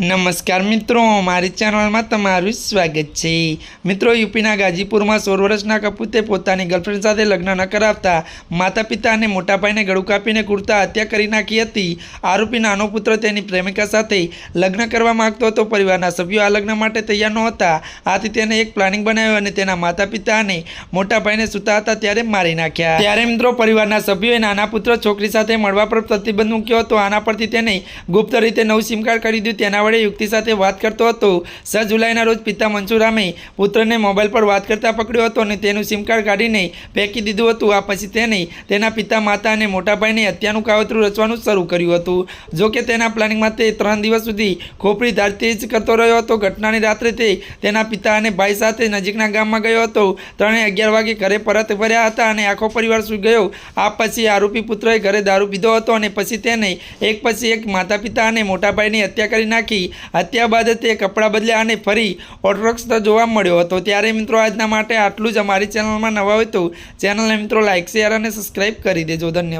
નમસ્કાર મિત્રો, મારી ચેનલમાં તમારું સ્વાગત છે. મિત્રો, યુપીના ગાજીપુરમાં સોળ વર્ષના કપૂતે પોતાની ગર્લફ્રેન્ડ સાથે લગ્ન ન કરાવતા માતા પિતા અને મોટાભાઈને ગળું કાપીને કુર્તા હત્યા કરી નાખી હતી. આરોપી નાનો પુત્ર તેની પ્રેમિકા સાથે લગ્ન કરવા માંગતો હતો. પરિવારના સભ્યો આ લગ્ન માટે તૈયાર નહોતા. આથી તેને એક પ્લાનિંગ બનાવ્યું અને તેના માતા પિતા અને મોટાભાઈને સૂતા હતા ત્યારે મારી નાખ્યા. ત્યારે મિત્રો, પરિવારના સભ્યોએ નાના પુત્ર છોકરી સાથે મળવા પર પ્રતિબંધ મૂક્યો હતો. આના પરથી તેને ગુપ્ત રીતે નવું સિમ કાર્ડ કરી દીધું તેના વડે યુક્તિ સાથે વાત કરતો હતો. છ જુલાઈના રોજ પિતા મંસુરામે પુત્રને મોબાઈલ પર વાત કરતા પકડ્યો હતો અને તેનું સિમ કાર્ડ કાઢીને ફેંકી દીધું હતું. આ પછી તેને તેના પિતા માતા અને મોટાભાઈને હત્યાનું કાવતરું રચવાનું શરૂ કર્યું હતું. જો કે તેના પ્લાનિંગમાં તે ત્રણ દિવસ સુધી ખોપડી ધારતી જ કરતો રહ્યો હતો. ઘટનાની રાત્રે તે તેના પિતા અને ભાઈ સાથે નજીકના ગામમાં ગયો હતો. ત્રણે અગિયાર વાગે ઘરે પરત ફર્યા હતા અને આખો પરિવાર સૂઈ ગયો. આ પછી આરોપી પુત્રએ ઘરે દારૂ પીધો હતો અને પછી તેને એક પછી એક માતા પિતા અને મોટાભાઈની હત્યા કરી નાખી. હત્યા બાદ તે કપડાં બદલ્યા અને ફરી ઓટોરક્ષ જોવા મળ્યો હતો. ત્યારે મિત્રો આજના માટે આટલું જ અમારી ચેનલમાં નવા હોય તો ચેનલને મિત્રો લાઇક શેર અને સબસ્ક્રાઈબ કરી દેજો. ધન્યવાદ.